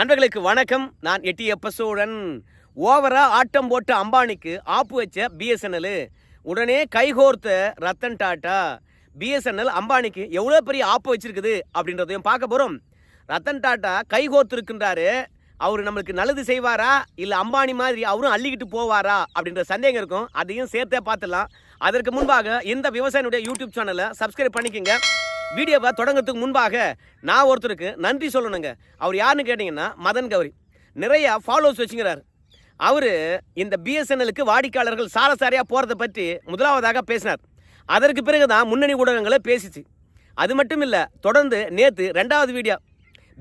நண்பர்களுக்கு வணக்கம். நான் எட்டி எப்பசோழன். ஓவரா ஆட்டம் போட்ட அம்பானிக்கு ஆப்பு வச்ச பிஎஸ்என்எல் உடனே கைகோர்த்த ரத்தன் டாட்டா பிஎஸ்என்எல் அம்பானிக்கு எவ்வளோ பெரிய ஆப்பு வச்சிருக்குது அப்படின்றதையும் பார்க்க போகிறோம் ரத்தன் டாட்டா கைகோர்த்துருக்கின்றாரு. அவர் நம்மளுக்கு நல்லது செய்வாரா? இல்லை அம்பானி மாதிரி அவரும் அள்ளிக்கிட்டு போவாரா? அப்படின்ற சந்தேகம் இருக்கும். அதையும் சேர்த்தே பார்த்துடலாம். அதற்கு முன்பாக இந்த விவசாயினுடைய யூடியூப் சேனலை சப்ஸ்கிரைப் பண்ணிக்கோங்க. வீடியோவை தொடங்கிறதுக்கு முன்பாக நான் ஒருத்தருக்கு நன்றி சொல்லணுங்க. அவர் யாருன்னு கேட்டிங்கன்னா மதன் கௌரி. நிறைய ஃபாலோவர்ஸ் வச்சுக்கிறாரு. அவர் இந்த பிஎஸ்என்எலுக்கு வாடிக்கையாளர்கள் சாரசாரியாக போகிறத பற்றி முதலாவதாக பேசினார். அதற்கு பிறகு தான் முன்னணி ஊடகங்களை பேசிச்சு. அது மட்டும் இல்லை தொடர்ந்து நேற்று ரெண்டாவது வீடியோ.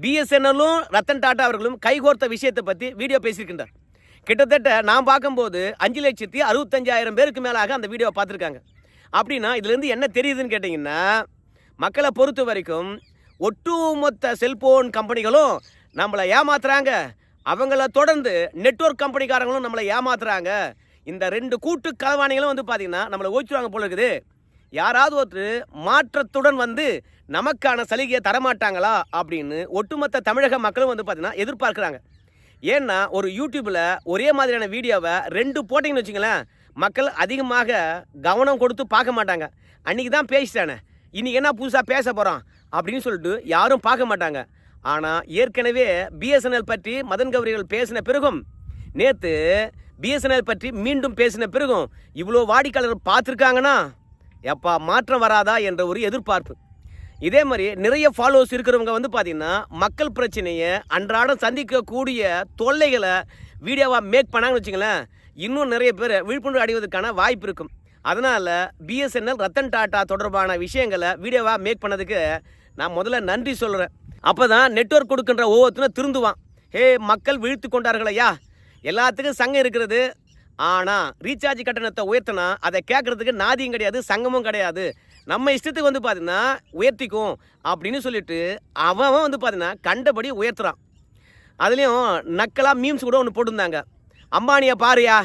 பிஎஸ்என்எல்லும் ரத்தன் டாட்டா அவர்களும் கைகோர்த்த விஷயத்தை பற்றி வீடியோ பேசியிருக்கின்றார். கிட்டத்தட்ட நான் பார்க்கும்போது அஞ்சு லட்சத்தி அறுபத்தஞ்சாயிரம் பேருக்கு மேலாக அந்த வீடியோவை பார்த்துருக்காங்க. அப்படின்னா இதுலேருந்து என்ன தெரியுதுன்னு கேட்டிங்கன்னா மக்களை பொறுத்த வரைக்கும் ஒட்டுமொத்த செல்போன் கம்பெனிகளும் நம்மளை ஏமாத்துறாங்க. அவங்கள தொடர்ந்து நெட்வொர்க் கம்பெனிக்காரங்களும் நம்மளை ஏமாத்துறாங்க. இந்த ரெண்டு கூட்டு கலவாணிகளும் வந்து பார்த்திங்கன்னா நம்மளை ஓய்ச்சுவாங்க போல இருக்குது. யாராவது ஒருத்தர் மாற்றத்துடன் வந்து நமக்கான சலுகையை தரமாட்டாங்களா அப்படின்னு ஒட்டுமொத்த தமிழக மக்களும் வந்து பார்த்திங்கன்னா எதிர்பார்க்குறாங்க. ஏன்னா ஒரு யூடியூப்பில் ஒரே மாதிரியான வீடியோவை ரெண்டு போட்டிங்கன்னு வச்சுங்களேன் மக்கள் அதிகமாக கவனம் கொடுத்து பார்க்க மாட்டாங்க. அன்றைக்கி தான் பேசிட்டானே. இன்னைக்கு என்ன புதுசாக பேச போகிறோம் அப்படின்னு சொல்லிட்டு யாரும் பார்க்க மாட்டாங்க. ஆனால் ஏற்கனவே பிஎஸ்என்எல் பற்றி மதன் கௌரிகள் பேசின பிறகும் நேற்று பிஎஸ்என்எல் பற்றி மீண்டும் பேசின பிறகும் இவ்வளோ வாடிக்கையாளர் பார்த்துருக்காங்கன்னா எப்பா மாற்றம் வராதா என்ற ஒரு எதிர்பார்ப்பு. இதே மாதிரி நிறைய ஃபாலோவர்ஸ் இருக்கிறவங்க வந்து பார்த்திங்கன்னா மக்கள் பிரச்சனையை அன்றாடம் சந்திக்கக்கூடிய தொல்லைகளை வீடியோவாக மேக் பண்ணாங்கன்னு வச்சுங்களேன் இன்னும் நிறைய பேர் விழிப்புணர்வு அடைவதற்கான வாய்ப்பு இருக்கும். அதனால் பிஎஸ்என்எல் ரத்தன் டாட்டா தொடர்பான விஷயங்களை வீடியோவாக மேக் பண்ணதுக்கு நான் முதல்ல நன்றி சொல்கிறேன் அப்போ தான் நெட்ஒர்க் கொடுக்கின்ற ஒவ்வொருத்தரும் திருந்துவான். ஹே மக்கள் விழுத்து கொண்டார்களையா எல்லாத்துக்கும் சங்கம் இருக்கிறது. ஆனால் ரீசார்ஜ் கட்டணத்தை உயர்த்தினா அதை கேட்குறதுக்கு நாதியும் கிடையாது சங்கமும் கிடையாது. நம்ம இஷ்டத்துக்கு வந்து பார்த்தீங்கன்னா உயர்த்திக்கும் அப்படின்னு சொல்லிட்டு அவன் அவன் வந்து பார்த்தீங்கன்னா கண்டபடி உயர்த்துறான். அதுலேயும் நக்கலாக மீம்ஸ் கூட ஒன்று போட்டிருந்தாங்க. அம்பானியை பாருயா.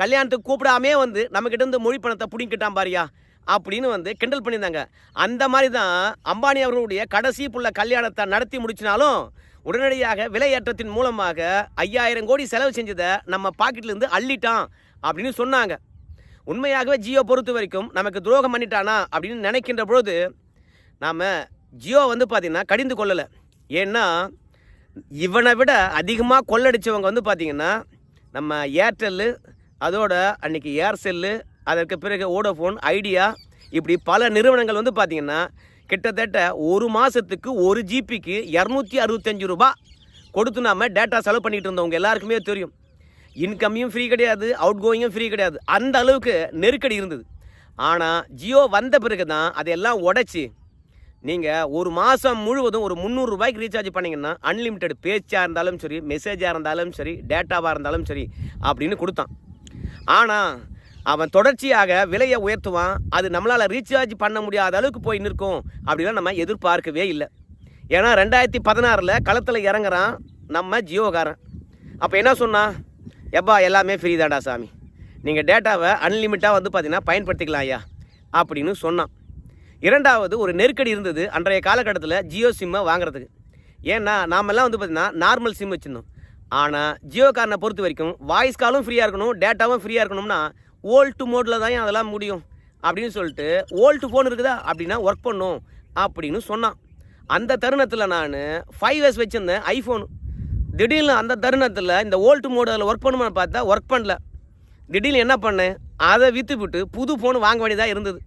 கல்யாணத்துக்கு கூப்பிடாமே வந்து நம்மக்கிட்ட இருந்து மொழி பணத்தை பிடிங்கிட்டான் பாரியா? அப்படின்னு வந்து கிண்டல் பண்ணியிருந்தாங்க. அந்த மாதிரி தான் அம்பானி அவர்களுடைய கடைசி புள்ள கல்யாணத்தை நடத்தி முடிச்சினாலும் உடனடியாக விலையேற்றத்தின் மூலமாக ஐயாயிரம் கோடி செலவு செஞ்சதை நம்ம பாக்கெட்லேருந்து அள்ளிட்டான் அப்படின்னு சொன்னாங்க. உண்மையாகவே ஜியோ பொறுத்த வரைக்கும் நமக்கு துரோகம் பண்ணிட்டானா அப்படின்னு நினைக்கின்ற பொழுது நாம் ஜியோ வந்து பார்த்திங்கன்னா கடிந்து கொள்ளலை. ஏன்னா இவனை விட அதிகமாக கொள்ளடிச்சவங்க வந்து பார்த்திங்கன்னா நம்ம ஏர்டெல்லு அதோட அன்றைக்கி ஏர்செல்லு அதற்கு பிறகு ஓடோஃபோன் ஐடியா இப்படி பல நிறுவனங்கள் வந்து பார்த்திங்கன்னா கிட்டத்தட்ட ஒரு மாதத்துக்கு ஒரு ஜிபிக்கு இரநூத்தி அறுபத்தஞ்சு ரூபா கொடுத்து நாம டேட்டா செலவு பண்ணிட்டு இருந்தவங்க எல்லாருக்குமே தெரியும். இன்கம்மையும் ஃப்ரீ கிடையாது அவுட் கோயிங்கும் ஃப்ரீ கிடையாது. அந்த அளவுக்கு நெருக்கடி இருந்தது. ஆனால் ஜியோ வந்த பிறகு தான் அதையெல்லாம் உடைச்சி நீங்கள் ஒரு மாதம் முழுவதும் ஒரு முந்நூறு ரூபாய்க்கு ரீசார்ஜ் பண்ணிங்கன்னா அன்லிமிட்டெட் பேச்சாக இருந்தாலும் சரி மெசேஜாக இருந்தாலும் சரி டேட்டாவாக இருந்தாலும் சரி அப்படின்னு கொடுத்தான். ஆனால் அவன் தொடர்ச்சியாக விலையை உயர்த்துவான். அது நம்மளால் ரீசார்ஜ் பண்ண முடியாத அளவுக்கு போய் நிற்கும் அப்படிலாம் நம்ம எதிர்பார்க்கவே இல்லை. ஏன்னா ரெண்டாயிரத்தி பதினாறில் களத்தில் இறங்குறான் நம்ம ஜியோகாரன். அப்போ என்ன சொன்னான் எப்பா எல்லாமே ஃப்ரீ தாண்டா சாமி. நீங்கள் டேட்டாவை அன்லிமிட்டாக வந்து பார்த்தீங்கன்னா பயன்படுத்திக்கலாம் ஐயா அப்படின்னு சொன்னான். இரண்டாவது ஒரு நெருக்கடி இருந்தது அன்றைய காலகட்டத்தில் ஜியோ சிம்மை வாங்குறதுக்கு. ஏன்னா நாமெல்லாம் வந்து பார்த்தீங்கன்னா நார்மல் சிம் வச்சுருந்தோம். ஆனால் ஜியோகாரனை பொறுத்த வரைக்கும் வாய்ஸ் காலும் ஃப்ரீயாக இருக்கணும் டேட்டாவும் ஃப்ரீயாக இருக்கணும்னா ஓல்டு மோடில் தான் அதெல்லாம் முடியும்? அப்படின்னு சொல்லிட்டு ஓல்டு ஃபோன் இருக்குதா? அப்படின்னா ஒர்க் பண்ணும் அப்படின்னு சொன்னான். அந்த தருணத்தில் நான் ஃபைவ் எஸ் வச்சுருந்தேன் ஐஃபோன் திடீர்னு அந்த தருணத்தில் இந்த ஓல்டு மோடு அதில் ஒர்க் பண்ணுமான்னு பார்த்தா ஒர்க் பண்ணல. திடீர்னு என்ன பண்ணேன்? அதை விற்றுவிட்டு புது ஃபோன் வாங்க வேண்டியதாக இருந்தது.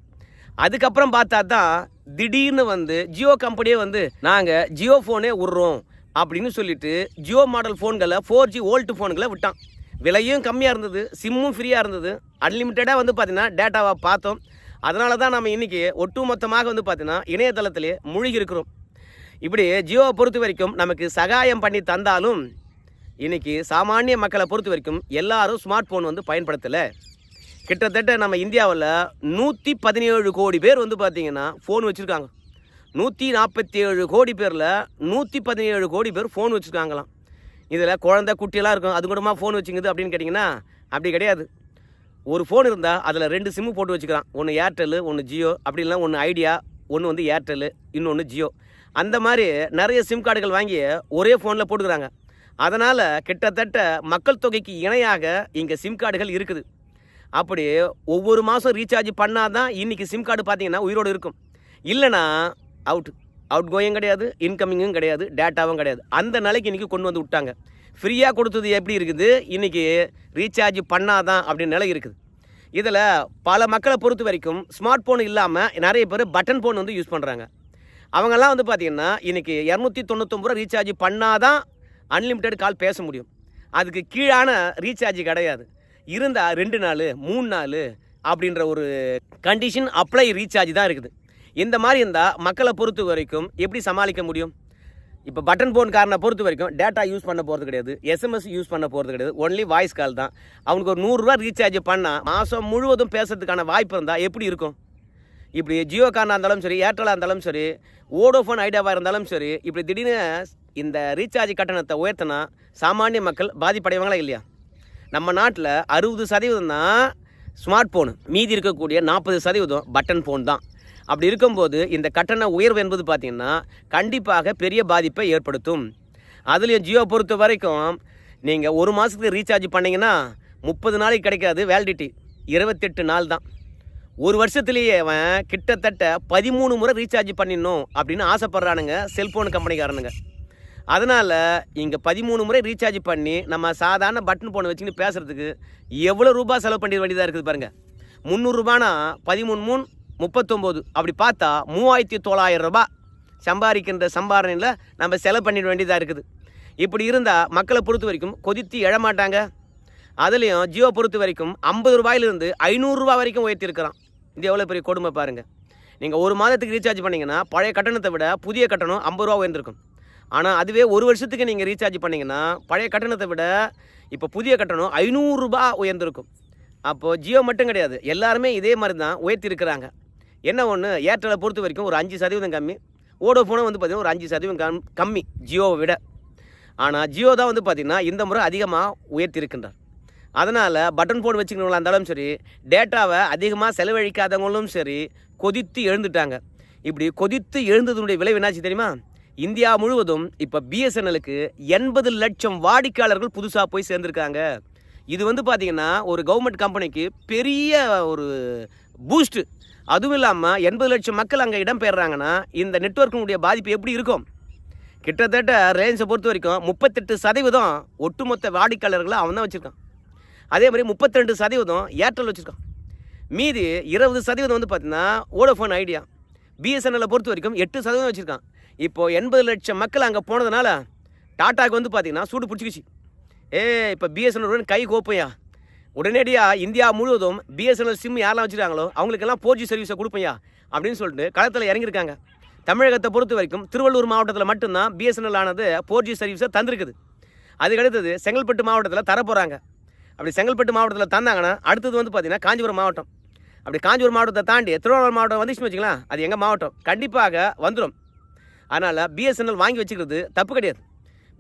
அதுக்கப்புறம் பார்த்தா தான் திடீர்னு வந்து ஜியோ கம்பெனியே வந்து நாங்கள் ஜியோ ஃபோனே விட்றோம். அப்படின்னு சொல்லிட்டு ஜியோ மாடல் ஃபோன்களை ஃபோர் ஜி ஓல்டு ஃபோன்களை விட்டான். விலையும் கம்மியாக இருந்தது சிம்மும் ஃப்ரீயாக இருந்தது. அன்லிமிட்டடாக வந்து பார்த்தீங்கன்னா டேட்டாவை பார்த்தோம். அதனால தான் நம்ம இன்றைக்கி ஒட்டுமொத்தமாக வந்து பார்த்தீங்கன்னா இணையதளத்திலே மூழ்கி இருக்கிறோம் இப்படி ஜியோவை பொறுத்த வரைக்கும் நமக்கு சகாயம் பண்ணி தந்தாலும் இன்றைக்கி சாமானிய மக்களை பொறுத்த வரைக்கும் எல்லாரும் ஸ்மார்ட் ஃபோன் வந்து பயன்படுத்தலை. கிட்டத்தட்ட நம்ம இந்தியாவில் நூற்றி பதினேழு கோடி பேர் வந்து பார்த்திங்கன்னா ஃபோன் வச்சுருக்காங்க. நூற்றி நாற்பத்தி ஏழு கோடி பேரில் நூற்றி பதினேழு கோடி பேர் ஃபோன் வச்சுருக்காங்களாம். இதில் குழந்தை குட்டியெல்லாம் இருக்கும். அது கூடமா ஃபோன் வச்சுங்குது அப்படின்னு கேட்டிங்கன்னா அப்படி கிடையாது. ஒரு ஃபோன் இருந்தால் அதில் ரெண்டு சிம்மு போட்டு வச்சுக்கிறான் ஒன்று ஏர்டெல்லு ஒன்று ஜியோ அப்படி ஒன்று ஐடியா ஒன்று வந்து ஏர்டெல்லு இன்னொன்று ஜியோ அந்த மாதிரி நிறைய சிம் கார்டுகள் வாங்கி ஒரே ஃபோனில் போட்டுக்கிறாங்க. அதனால் கிட்டத்தட்ட மக்கள் தொகைக்கு இணையாக இங்கே சிம் கார்டுகள் இருக்குது. அப்படி ஒவ்வொரு மாதம் ரீசார்ஜ் பண்ணால் தான் இன்றைக்கி சிம் கார்டு பார்த்தீங்கன்னா உயிரோடு இருக்கும். இல்லைனா அவுட் அவுட் கோயிங் கிடையாது இன்கமிங்கும் கிடையாது டேட்டாவும் கிடையாது. அந்த நிலைக்கு இன்றைக்கி கொண்டு வந்து விட்டாங்க. ஃப்ரீயாக கொடுத்தது எப்படி இருக்குது? இன்றைக்கி ரீசார்ஜ் பண்ணாதான் அப்படின்னு நிலை இருக்குது. இதில் பல மக்களை பொறுத்த வரைக்கும் ஸ்மார்ட் ஃபோன் இல்லாமல் நிறைய பேர் பட்டன் ஃபோன் வந்து யூஸ் பண்ணுறாங்க அவங்கெல்லாம் வந்து பார்த்திங்கன்னா இன்றைக்கி இரநூத்தி தொண்ணூத்தொம்பது ரூபா ரீசார்ஜ் பண்ணாதான் அன்லிமிட்டெட் கால் பேச முடியும். அதுக்கு கீழான ரீசார்ஜ் கிடையாது. இருந்தால் ரெண்டு நாள் மூணு நாள் அப்படின்ற ஒரு கண்டிஷன் அப்ளை ரீசார்ஜ் தான் இருக்குது. இந்த மாதிரி இருந்தால் மக்களை பொறுத்த வரைக்கும் எப்படி சமாளிக்க முடியும்? இப்போ பட்டன் ஃபோன் காரனை பொறுத்த வரைக்கும் டேட்டா யூஸ் பண்ண போகிறது கிடையாது. எஸ்எம்எஸ் யூஸ் பண்ண போகிறது கிடையாது. ஒன்லி வாய்ஸ் கால் தான். அவனுக்கு ஒரு நூறுரூவா ரீசார்ஜ் பண்ணால் மாதம் முழுவதும் பேசுறதுக்கான வாய்ப்பு இருந்தால் எப்படி இருக்கும்? இப்படி ஜியோ காரனாக இருந்தாலும் சரி ஏர்டெல்லாக இருந்தாலும் சரி ஓடோஃபோன் ஐடியாவாக இருந்தாலும் சரி இப்படி திடீர்னு இந்த ரீசார்ஜ் கட்டணத்தை உயர்த்தினா சாமானிய மக்கள் பாதிப்படைவாங்களா இல்லையா? நம்ம நாட்டில் அறுபது சதவீதம் தான் ஸ்மார்ட் ஃபோனு மீதி இருக்கக்கூடிய நாற்பது சதவீதம் பட்டன் ஃபோன் தான். அப்படி இருக்கும்போது இந்த கட்டண உயர்வு என்பது பார்த்திங்கன்னா கண்டிப்பாக பெரிய பாதிப்பை ஏற்படுத்தும். அதுலேயும் ஜியோ பொறுத்த வரைக்கும் நீங்கள் ஒரு மாதத்துக்கு ரீசார்ஜ் பண்ணிங்கன்னா முப்பது நாளைக்கு கிடைக்காது வேலிடிட்டி. இருபத்தெட்டு நாள் தான். ஒரு வருஷத்துலேயே அவன் கிட்டத்தட்ட பதிமூணு முறை ரீசார்ஜ் பண்ணிடணும் அப்படின்னு ஆசைப்பட்றானுங்க செல்ஃபோன் கம்பெனிக்காரனுங்க அதனால் இங்கே பதிமூணு முறை ரீசார்ஜ் பண்ணி நம்ம சாதாரண பட்டன் ஃபோனை வச்சுக்கிட்டு பேசுகிறதுக்கு எவ்வளோ ரூபாய் செலவு பண்ணிட வேண்டியதாக இருக்குது பாருங்கள் முந்நூறுரூபானா பதிமூணு மூணு முப்பத்தொம்போது. அப்படி பார்த்தா மூவாயிரத்தி தொள்ளாயிரம் ரூபாய் சம்பாதிக்கின்ற சம்பாதனையில் நம்ம செலவு பண்ணிட வேண்டியதாக இருக்குது. இப்படி இருந்தால் மக்களை பொறுத்த வரைக்கும் கொதித்து எழமாட்டாங்க அதுலேயும் ஜியோ பொறுத்த வரைக்கும் ஐம்பது ரூபாயிலிருந்து ஐநூறுரூவா வரைக்கும் உயர்த்திருக்கிறான். இது எவ்வளோ பெரிய கொடுமை பாருங்கள் நீங்கள் ஒரு மாதத்துக்கு ரீசார்ஜ் பண்ணிங்கன்னா பழைய கட்டணத்தை விட புதிய கட்டணம் ஐம்பது ரூபா உயர்ந்திருக்கும். ஆனால் அதுவே ஒரு வருஷத்துக்கு நீங்கள் ரீசார்ஜ் பண்ணிங்கன்னா பழைய கட்டணத்தை விட இப்போ புதிய கட்டணம் ஐநூறுரூபா உயர்ந்திருக்கும். அப்போது ஜியோ மட்டும் கிடையாது. எல்லாருமே இதே மாதிரி தான் உயர்த்திருக்கிறாங்க. என்ன ஒன்று ஏர்டெலை பொறுத்த வரைக்கும் ஒரு அஞ்சு சதவீதம் கம்மி. ஓடோஃபோனும் வந்து பார்த்திங்கன்னா ஒரு அஞ்சு சதவீதம் கம் கம்மி. ஜியோவை விட. ஆனால் ஜியோ தான் வந்து பார்த்திங்கன்னா இந்த முறை அதிகமாக உயர்த்தியிருக்கின்றார். அதனால் பட்டன் ஃபோன் வச்சுக்கிறவங்களா இருந்தாலும் சரி. டேட்டாவை அதிகமாக செலவழிக்காதவங்களும் சரி கொதித்து எழுந்துட்டாங்க. இப்படி கொதித்து எழுந்ததுனுடைய விளைவு என்னாச்சு தெரியுமா? இந்தியா முழுவதும் இப்போ பிஎஸ்என்எலுக்கு எண்பது லட்சம் வாடிக்கையாளர்கள் புதுசாக போய் சேர்ந்துருக்காங்க. இது வந்து பார்த்திங்கன்னா ஒரு கவர்மெண்ட் கம்பெனிக்கு பெரிய ஒரு பூஸ்ட்டு அதுவும் இல்லாமல் எண்பது லட்சம் மக்கள் அங்கே இடம்பெயர்றாங்கன்னா இந்த நெட்ஒர்க்கினுடைய பாதிப்பு எப்படி இருக்கும்? கிட்டத்தட்ட ரிலையன்ஸை பொறுத்த வரைக்கும் முப்பத்தெட்டு சதவீதம் ஒட்டுமொத்த வாடிக்கையாளர்களை அவன் தான் வச்சுருக்கான். அதே மாதிரி முப்பத்திரெண்டு சதவீதம் ஏர்டெல் வச்சுருக்கான். மீதி இருபது சதவீதம் வந்து பார்த்தீங்கன்னா ஓடோஃபோன் ஐடியா பிஎஸ்என்எல்லை பொறுத்த வரைக்கும் எட்டு சதவீதம் வச்சுருக்கான். இப்போது எண்பது லட்சம் மக்கள் அங்கே போனதுனால டாட்டாக்கு வந்து பார்த்தீங்கன்னா சூடு பிடிச்சிக்கிச்சு. ஏ இப்போ பிஎஸ்என்எல் கை கோப்பையா? உடனடியாக இந்தியா முழுவதும் பிஎஸ்என்எல் சிம் யாரெல்லாம் வச்சுருக்காங்களோ அவங்களுக்கெல்லாம் ஃபோர் ஜி சர்வீஸை கொடுப்பையா அப்படின்னு சொல்லிட்டு களத்தில் இறங்கியிருக்காங்க. தமிழகத்தை பொறுத்த வரைக்கும் திருவள்ளூர் மாவட்டத்தில் மட்டும்தான் பிஎஸ்என்எல் ஆனது ஃபோர் ஜி சர்வீஸை தந்திருக்குது. அதுக்கு அடுத்தது செங்கல்பட்டு மாவட்டத்தில் தரப்போகிறாங்க அப்படி செங்கல்பட்டு மாவட்டத்தில் தந்தாங்கன்னா அடுத்தது வந்து பார்த்திங்கன்னா காஞ்சிபுரம் மாவட்டம். அப்படி காஞ்சிபுரம் மாவட்டத்தை தாண்டி திருவள்ளூர் மாவட்டம் வந்துச்சுன்னு வச்சுக்கலாம் அது எங்கள் மாவட்டம்? கண்டிப்பாக வந்துடும் அதனால் பிஎஸ்என்எல் வாங்கி வச்சுக்கிறது தப்பு கிடையாது.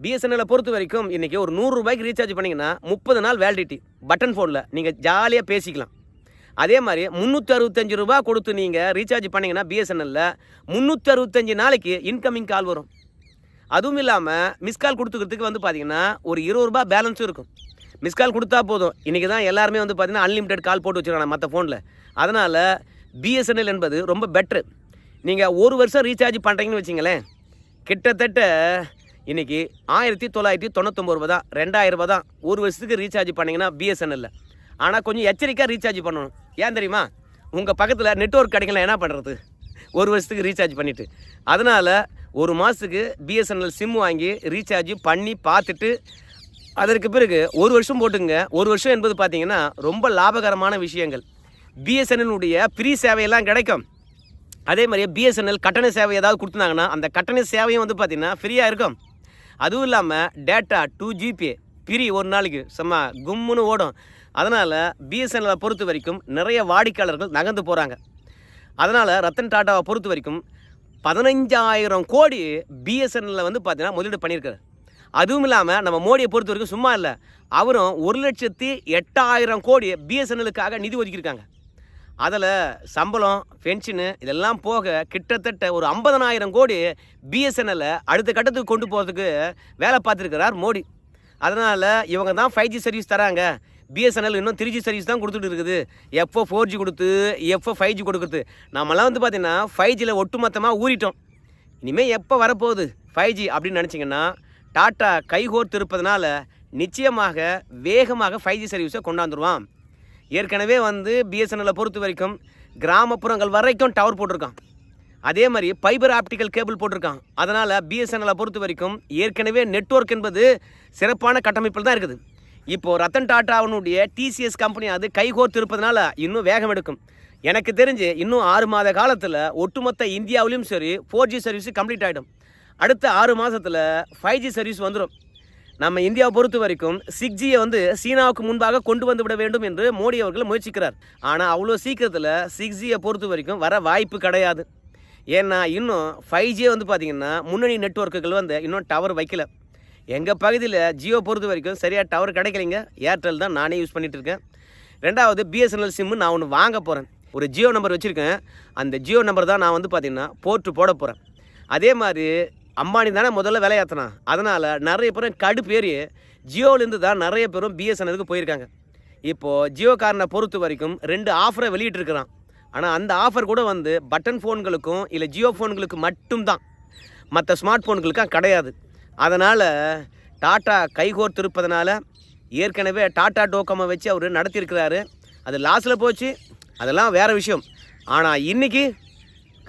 பிஎஸ்என்எல்லை பொறுத்த வரைக்கும் இன்றைக்கி ஒரு நூறு ரூபாய்க்கு ரீசார்ஜ் பண்ணிங்கன்னா முப்பது நாள் வேலிடிட்டி பட்டன் ஃபோனில் நீங்கள் ஜாலியாக பேசிக்கலாம். அதே மாதிரி முந்நூற்றி அறுபத்தஞ்சு ரூபா கொடுத்து நீங்கள் ரீசார்ஜ் பண்ணிங்கன்னா பிஎஸ்என்எல்ல முந்நூற்றி அறுபத்தஞ்சு நாளைக்கு இன்கமிங் கால் வரும். அதுவும் இல்லாமல் மிஸ் கால் கொடுத்துக்கிறதுக்கு வந்து பார்த்தீங்கன்னா ஒரு இருபது ரூபா பேலன்ஸும் இருக்கும். மிஸ் கால் கொடுத்தா போதும். இன்றைக்கி தான் எல்லாருமே வந்து பார்த்தீங்கன்னா அன்லிமிட்டெட் கால் போட்டு வச்சுருக்காங்க மற்ற ஃபோனில் அதனால் பிஎஸ்என்எல் என்பது ரொம்ப பெட்ரு நீங்கள் ஒரு வருஷம் ரீசார்ஜ் பண்ணுறீங்கன்னு வச்சிங்களேன். கிட்டத்தட்ட இன்றைக்கி ஆயிரத்தி தொள்ளாயிரத்தி தொண்ணூத்தொம்பது ரூபா தான் ரெண்டாயிரம் ரூபா தான் ஒரு வருஷத்துக்கு ரீசார்ஜ் பண்ணிங்கன்னா பிஎஸ்என்எல்ல ஆனால் கொஞ்சம் எச்சரிக்கையாக ரீசார்ஜ் பண்ணணும். ஏன் தெரியுமா? உங்கள் பக்கத்தில் நெட்ஒர்க் கிடைக்கல என்ன பண்ணுறது ஒரு வருஷத்துக்கு ரீசார்ஜ் பண்ணிவிட்டு அதனால் ஒரு மாதத்துக்கு பிஎஸ்என்எல் சிம் வாங்கி ரீசார்ஜ் பண்ணி பார்த்துட்டு அதற்கு பிறகு ஒரு வருஷம் போட்டுங்க. ஒரு வருஷம் என்பது பார்த்தீங்கன்னா ரொம்ப லாபகரமான விஷயங்கள். பிஎஸ்என்எல்னுடைய ஃப்ரீ சேவையெல்லாம் கிடைக்கும். அதே மாதிரி பிஎஸ்என்எல் கட்டண சேவை ஏதாவது கொடுத்துருந்தாங்கன்னா அந்த கட்டண சேவையும் வந்து பார்த்திங்கன்னா ஃப்ரீயாக இருக்கும். அதுவும் இல்லாமல் டேட்டா டூ ஜிபி பிரி ஒரு நாளைக்கு செம்ம கும்முன்னு ஓடும். அதனால் பிஎஸ்என்எலை பொறுத்த வரைக்கும் நிறைய வாடிக்கையாளர்கள் நகர்ந்து போகிறாங்க அதனால் ரத்தன் டாட்டாவை பொறுத்த வரைக்கும் பதினஞ்சாயிரம் கோடி பிஎஸ்என்எல்ல வந்து பார்த்தீங்கன்னா முதலீடு பண்ணியிருக்காரு. அதுவும் இல்லாமல் நம்ம மோடியை பொறுத்த வரைக்கும் சும்மா இல்லை அவரும் ஒரு லட்சத்தி எட்டாயிரம் கோடி பிஎஸ்என்எலுக்காக நிதி ஒதுக்கியிருக்காங்க. அதில் சம்பளம் பென்ஷனு இதெல்லாம் போக கிட்டத்தட்ட ஒரு ஐம்பதனாயிரம் கோடி பிஎஸ்என்எல்லை அடுத்த கட்டத்துக்கு கொண்டு போகிறதுக்கு வேலை பார்த்துருக்கிறார் மோடி. அதனால் இவங்க தான் ஃபைவ் ஜி சர்வீஸ் தராங்க. பிஎஸ்என்எல் இன்னும் த்ரீ ஜி சர்வீஸ் தான் கொடுத்துட்டு இருக்குது. எப்போ ஃபோர் ஜி கொடுத்து எப்போ ஃபைவ் ஜி கொடுக்குறது. நம்மலாம் வந்து பார்த்திங்கன்னா ஃபைவ் ஜியில் ஒட்டுமொத்தமாக ஊறிட்டோம். இனிமேல் எப்போ வரப்போகுது ஃபைவ் ஜி அப்படின்னு நினச்சிங்கன்னா டாட்டா கைகோர்த்து இருப்பதனால நிச்சயமாக வேகமாக ஃபைவ் ஜி சர்வீஸை கொண்டாந்துருவான் ஏற்கனவே வந்து பிஎஸ்என்எல்லை பொறுத்த வரைக்கும் கிராமப்புறங்கள் வரைக்கும் டவர் போட்டிருக்கான். அதே மாதிரி ஃபைபர் ஆப்டிக்கல் கேபிள் போட்டிருக்கான். அதனால் பிஎஸ்என்எல்லை பொறுத்த வரைக்கும் ஏற்கனவே நெட்வொர்க் என்பது சிறப்பான கட்டமைப்பில் தான் இருக்குது. இப்போது ரத்தன் டாட்டாவினுடைய டிசிஎஸ் கம்பெனி அது கைகோர்த்து இருப்பதனால இன்னும் வேகம் எடுக்கும். எனக்கு தெரிஞ்சு இன்னும் ஆறு மாத காலத்தில் ஒட்டுமொத்த இந்தியாவிலையும் சரி ஃபோர் ஜி சர்வீஸ் கம்ப்ளீட் ஆகிடும் அடுத்த ஆறு மாதத்தில் ஃபைவ் ஜி சர்வீஸ் வந்துடும் நம்ம இந்தியாவை பொறுத்த வரைக்கும் சிக்ஸ் ஜியை வந்து சீனாவுக்கு முன்பாக கொண்டு வந்து விட வேண்டும் என்று மோடி அவர்கள் முயற்சிக்கிறார். ஆனால் அவ்வளோ சீக்கிரத்தில் சிக்ஸ் ஜியை பொறுத்த வரைக்கும் வர வாய்ப்பு கிடையாது. ஏன்னா இன்னும் ஃபைவ் ஜியை வந்து பார்த்திங்கன்னா முன்னணி நெட்வொர்க்குகள் வந்து இன்னும் டவர் வைக்கல. எங்கள் பகுதியில் ஜியோ பொறுத்த வரைக்கும் சரியாக டவர் கிடைக்கலைங்க. ஏர்டெல் தான் நானே யூஸ் பண்ணிகிட்டு இருக்கேன். ரெண்டாவது பிஎஸ்என்எல் சிம்மு நான் ஒன்று வாங்க போகிறேன் ஒரு ஜியோ நம்பர் வச்சுருக்கேன். அந்த ஜியோ நம்பர் தான் நான் வந்து பார்த்திங்கன்னா போர்ட்டு போட போகிறேன் அதே மாதிரி அம்பானி தானே முதல்ல விலையாத்தினான். அதனால் நிறைய பேரும் கடுப்பேறி ஜியோலேருந்து தான் நிறைய பேரும் பிஎஸ்என்எலுக்கு போயிருக்காங்க. இப்போது ஜியோக்காரனை பொறுத்த வரைக்கும் ரெண்டு ஆஃபரை வெளியிட்டிருக்கிறான். ஆனால் அந்த ஆஃபர் கூட வந்து பட்டன் ஃபோன்களுக்கும் இல்லை ஜியோ ஃபோன்களுக்கு மட்டும்தான். மற்ற ஸ்மார்ட் ஃபோன்களுக்கும் கிடையாது. அதனால் டாட்டா கைகோர்த்திருப்பதனால ஏற்கனவே டாட்டா டோக்கோமோ வச்சு அவர் நடத்தியிருக்கிறாரு. அது லாஸில் போச்சு. அதெல்லாம் வேறு விஷயம். ஆனால் இன்றைக்கி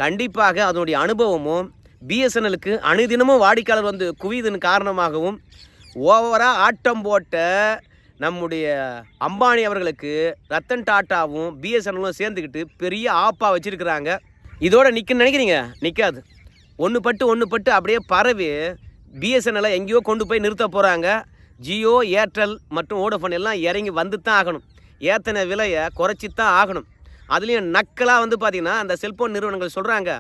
கண்டிப்பாக அதனுடைய அனுபவமும் பிஎஸ்என்எலுக்கு அனுதினமும் வாடிக்கையாளர் வந்து குவியதன் காரணமாகவும் ஓவராக ஆட்டம் போட்ட நம்முடைய அம்பானி அவர்களுக்கு ரத்தன் டாட்டாவும் பிஎஸ்என்எலும் சேர்ந்துக்கிட்டு பெரிய ஆப்பாக வச்சுருக்கிறாங்க. இதோட நிற்குன்னு நினைக்கிறீங்க? நிற்காது ஒன்று பட்டு ஒன்று பட்டு அப்படியே பரவி பிஎஸ்என்எல்லை எங்கேயோ கொண்டு போய் நிறுத்த போகிறாங்க ஜியோ ஏர்டெல் மற்றும் ஓடோஃபோன் எல்லாம் இறங்கி வந்து தான் ஆகணும். ஏத்தனை விலையை குறைச்சி தான் ஆகணும். அதுலேயும் நக்கலாக வந்து பார்த்திங்கன்னா அந்த செல்ஃபோன் நிறுவனங்கள் சொல்கிறாங்க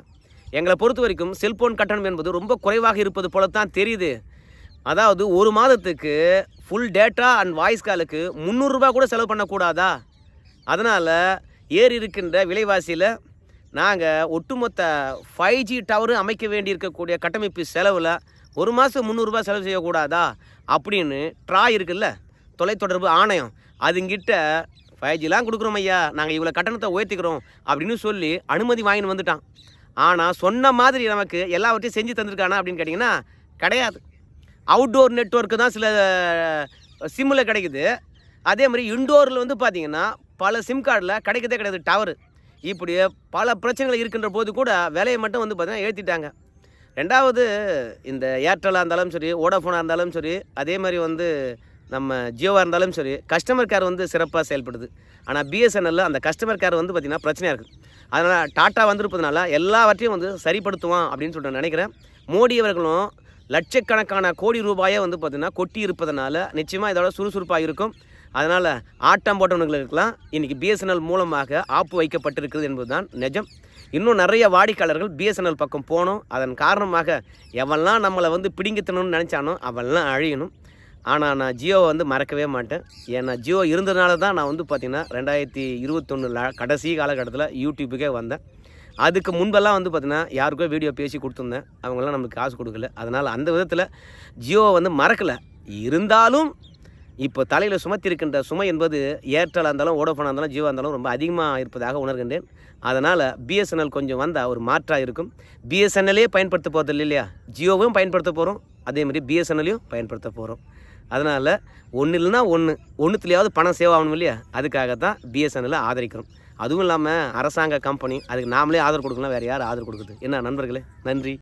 எங்களை பொறுத்த வரைக்கும் செல்ஃபோன் கட்டணம் என்பது ரொம்ப குறைவாக இருப்பது போல தான் தெரியுது. அதாவது ஒரு மாதத்துக்கு ஃபுல் டேட்டா அண்ட் வாய்ஸ் காலுக்கு முந்நூறுரூபா கூட செலவு பண்ணக்கூடாதா? அதனால் ஏறி இருக்கின்ற விலைவாசியில் நாங்கள் ஒட்டுமொத்த ஃபைவ் ஜி டவரு அமைக்க வேண்டியிருக்கக்கூடிய கட்டமைப்பு செலவில் ஒரு மாதம் முந்நூறுரூபா செலவு செய்யக்கூடாதா? அப்படின்னு ட்ரா இருக்குல்ல தொலைத்தொடர்பு ஆணையம். அதுங்கிட்ட ஃபைவ் ஜிலாம் கொடுக்குறோம் ஐயா. நாங்கள் இவ்வளோ கட்டணத்தை உயர்த்திக்கிறோம் அப்படின்னு சொல்லி அனுமதி வாங்கின்னு வந்துட்டான். ஆனால் சொன்ன மாதிரி நமக்கு எல்லாவற்றையும் செஞ்சு தந்திருக்கானா அப்படின்னு கேட்டிங்கன்னா கிடையாது. அவுட்டோர் நெட்வொர்க்கு தான் சில சிம்மில் கிடைக்குது. அதே மாதிரி இன்டோரில் வந்து பார்த்திங்கன்னா பல சிம் கார்டில் கிடைக்கதே கிடையாது டவரு இப்படி பல பிரச்சனைகள் இருக்கின்ற போது கூட விலையை மட்டும் வந்து பார்த்திங்கன்னா ஏற்றிட்டாங்க ரெண்டாவது இந்த ஏர்டெல்லாக இருந்தாலும் சரி ஓடோஃபோனாக இருந்தாலும் சரி அதே மாதிரி வந்து நம்ம ஜியோவாக இருந்தாலும் சரி கஸ்டமர் கேர் வந்து சிறப்பாக செயல்படுது. ஆனால் பிஎஸ்என்எல்ல அந்த கஸ்டமர் கேர் வந்து பார்த்திங்கன்னா பிரச்சனையாக இருக்குது அதனால் டாட்டா வந்திருப்பதுனால எல்லாவற்றையும் வந்து சரிப்படுத்துவான் அப்படின்னு சொல்லிட்டு நான் நினைக்கிறேன். மோடி அவர்களும் லட்சக்கணக்கான கோடி ரூபாயை வந்து பார்த்திங்கன்னா கொட்டி இருப்பதனால நிச்சயமாக இதோட சுறுசுறுப்பாக இருக்கும். அதனால் ஆட்டம் போட்டவனுங்களுக்கெல்லாம் இன்றைக்கி பிஎஸ்என்எல் மூலமாக ஆப்பு வைக்கப்பட்டிருக்கிறது என்பதுதான் நிஜம். இன்னும் நிறைய வாடிக்கையாளர்கள் பிஎஸ்என்எல் பக்கம் போகணும். அதன் காரணமாக எவெல்லாம் நம்மளை வந்து பிடிங்கித்தணும்னு நினச்சானோ அவெல்லாம் அழியணும். ஆனால் நான் ஜியோவை வந்து மறக்கவே மாட்டேன். ஏன்னா ஜியோ இருந்ததுனால தான் நான் வந்து பார்த்திங்கன்னா ரெண்டாயிரத்தி இருபத்தொன்னில் கடைசி காலகட்டத்தில் யூடியூப்புக்கே வந்தேன். அதுக்கு முன்பெல்லாம் வந்து பார்த்திங்கன்னா யாருக்கோ வீடியோ பேசி கொடுத்துருந்தேன். அவங்களாம் நமக்கு காசு கொடுக்கல. அதனால் அந்த விதத்தில் ஜியோவை வந்து மறக்கலை. இருந்தாலும் இப்போ தலையில் சுமத்தி இருக்கின்ற சுமை என்பது ஏர்டெல்லாக இருந்தாலும் ஓடோஃபோனாக இருந்தாலும் ஜியோ இருந்தாலும் ரொம்ப அதிகமாக இருப்பதாக உணர்கின்றேன். அதனால் பிஎஸ்என்எல் கொஞ்சம் வந்தால் ஒரு மாற்றாக இருக்கும். பிஎஸ்என்எல்லே பயன்படுத்த போகிறது இல்லையா? ஜியோவும் பயன்படுத்த போகிறோம் அதே மாதிரி பிஎஸ்என்எல்லையும் பயன்படுத்த போகிறோம் அதனால் ஒன்று இல்லைன்னா ஒன்று ஒன்றுத்துலையாவது பணம் சேவ் ஆகணும் இல்லையா? அதுக்காக தான் பிஎஸ்என்எல்லை ஆதரிக்கிறோம். அதுவும் இல்லாமல் அரசாங்க கம்பெனி அதுக்கு நாமளே ஆதரவு கொடுக்கலாம் வேறு யார் ஆதரவு கொடுக்குது என்ன நண்பர்களே? நன்றி.